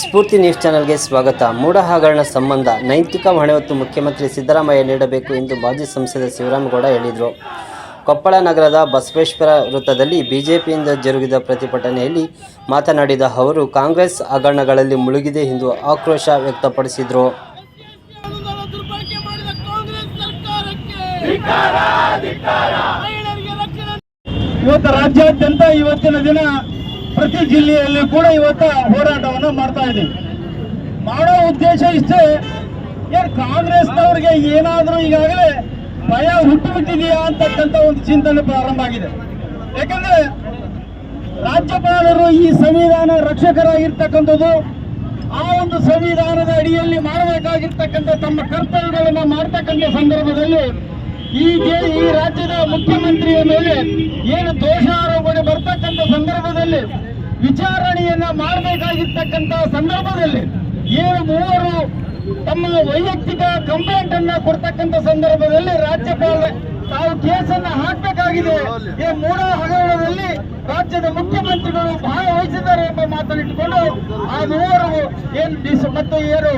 ಸ್ಫೂರ್ತಿ news ಚಾನೆಲ್ಗೆ ಸ್ವಾಗತ. ಮೂಢ ಹಗರಣ ಸಂಬಂಧ ನೈತಿಕ ಹೊಣೆ ಹೊತ್ತು ಮುಖ್ಯಮಂತ್ರಿ ಸಿದ್ದರಾಮಯ್ಯ ನೀಡಬೇಕು ಎಂದು ಮಾಜಿ ಸಂಸದ ಶಿವರಾಮಗೌಡ ಹೇಳಿದರು. ಕೊಪ್ಪಳ ನಗರದ ಬಸವೇಶ್ವರ ವೃತ್ತದಲ್ಲಿ ಬಿಜೆಪಿಯಿಂದ ಜರುಗಿದ ಪ್ರತಿಭಟನೆಯಲ್ಲಿ ಮಾತನಾಡಿದ ಅವರು, ಕಾಂಗ್ರೆಸ್ ಹಗರಣಗಳಲ್ಲಿ ಮುಳುಗಿದೆ ಎಂದು ಆಕ್ರೋಶ ವ್ಯಕ್ತಪಡಿಸಿದರು. ಇವತ್ತು ರಾಜ್ಯಾದ್ಯಂತ ಇವತ್ತಿನ ದಿನ ಪ್ರತಿ ಜಿಲ್ಲೆಯಲ್ಲಿ ಕೂಡ ಇವತ್ತ ಹೋರಾಟವನ್ನು ಮಾಡ್ತಾ ಇದ್ದೀವಿ ಮಾಡೋ ಉದ್ದೇಶ ಇಷ್ಟೇ. ಏನ್ ಕಾಂಗ್ರೆಸ್ನವ್ರಿಗೆ ಏನಾದರೂ ಈಗಾಗಲೇ ಭಯ ಹುಟ್ಟುಬಿಟ್ಟಿದೆಯಾ ಅಂತಕ್ಕಂಥ ಒಂದು ಚಿಂತನೆ ಪ್ರಾರಂಭ ಆಗಿದೆ. ಯಾಕಂದ್ರೆ ರಾಜ್ಯಪಾಲರು ಈ ಸಂವಿಧಾನ ರಕ್ಷಕರಾಗಿರ್ತಕ್ಕಂಥದ್ದು ಆ ಒಂದು ಸಂವಿಧಾನದ ಅಡಿಯಲ್ಲಿ ಮಾಡಬೇಕಾಗಿರ್ತಕ್ಕಂಥ ತಮ್ಮ ಕರ್ತವ್ಯಗಳನ್ನ ಮಾಡ್ತಕ್ಕಂಥ ಸಂದರ್ಭದಲ್ಲಿ ಈ ಈ ರಾಜ್ಯದ ಮುಖ್ಯಮಂತ್ರಿಯ ಮೇಲೆ ಏನು ದೋಷಾರೋಪಣೆ ಬರ್ತಕ್ಕಂಥ ಸಂದರ್ಭದಲ್ಲಿ ವಿಚಾರಣೆಯನ್ನ ಮಾಡಬೇಕಾಗಿರ್ತಕ್ಕಂಥ ಸಂದರ್ಭದಲ್ಲಿ ಏನು ಮೂವರು ತಮ್ಮ ವೈಯಕ್ತಿಕ ಕಂಪ್ಲೇಂಟ್ ಅನ್ನ ಕೊಡ್ತಕ್ಕಂಥ ಸಂದರ್ಭದಲ್ಲಿ ರಾಜ್ಯಪಾಲ ತಾವು ಕೇಸನ್ನ ಹಾಕಬೇಕಾಗಿದೆ. ಈ ಮೂಡ ಹಗರಣದಲ್ಲಿ ರಾಜ್ಯದ ಮುಖ್ಯಮಂತ್ರಿಗಳು ಭಾಗವಹಿಸಿದ್ದಾರೆ ಎಂಬ ಮಾತನ್ನಿಟ್ಟುಕೊಂಡು ಆ ಮೂವರು ಏನ್ ಮತ್ತು ಏನು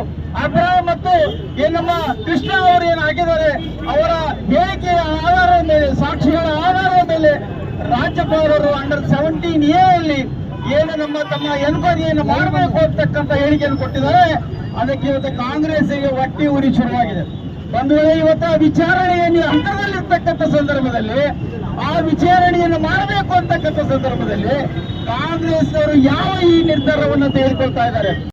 ಅಬ್ರಹ ಮತ್ತು ಏನ್ ನಮ್ಮ ಕೃಷ್ಣ ಅವರು ಏನು ಹಾಕಿದ್ದಾರೆ ಅವರ ಹೇಳಿಕೆಯ ಆಧಾರದ ಮೇಲೆ, ಸಾಕ್ಷಿಗಳ ಆಧಾರದ ಮೇಲೆ ರಾಜ್ಯಪಾಲರು ಅಂಡರ್ ಸೆವೆಂಟೀನ್ ಎ ಅಲ್ಲಿ ಏನು ನಮ್ಮ ತಮ್ಮ ಎನ್ಕ್ವೈರಿಯನ್ನು ಮಾಡಬೇಕು ಅಂತಕ್ಕಂಥ ಹೇಳಿಕೆಯನ್ನು ಕೊಟ್ಟಿದ್ದಾರೆ. ಅದಕ್ಕೆ ಇವತ್ತು ಕಾಂಗ್ರೆಸ್ಸಿಗೆ ಒಟ್ಟಿ ಉರಿ ಶುರುವಾಗಿದೆ. ಒಂದು ವೇಳೆ ಇವತ್ತು ಆ ವಿಚಾರಣೆಯನ್ನು ಹಂತದಲ್ಲಿರ್ತಕ್ಕಂಥ ಸಂದರ್ಭದಲ್ಲಿ, ಆ ವಿಚಾರಣೆಯನ್ನು ಮಾಡಬೇಕು ಅಂತಕ್ಕಂಥ ಸಂದರ್ಭದಲ್ಲಿ ಕಾಂಗ್ರೆಸ್ನವರು ಯಾವ ಈ ನಿರ್ಧಾರವನ್ನು ತೆಗೆದುಕೊಳ್ತಾ ಇದ್ದಾರೆ?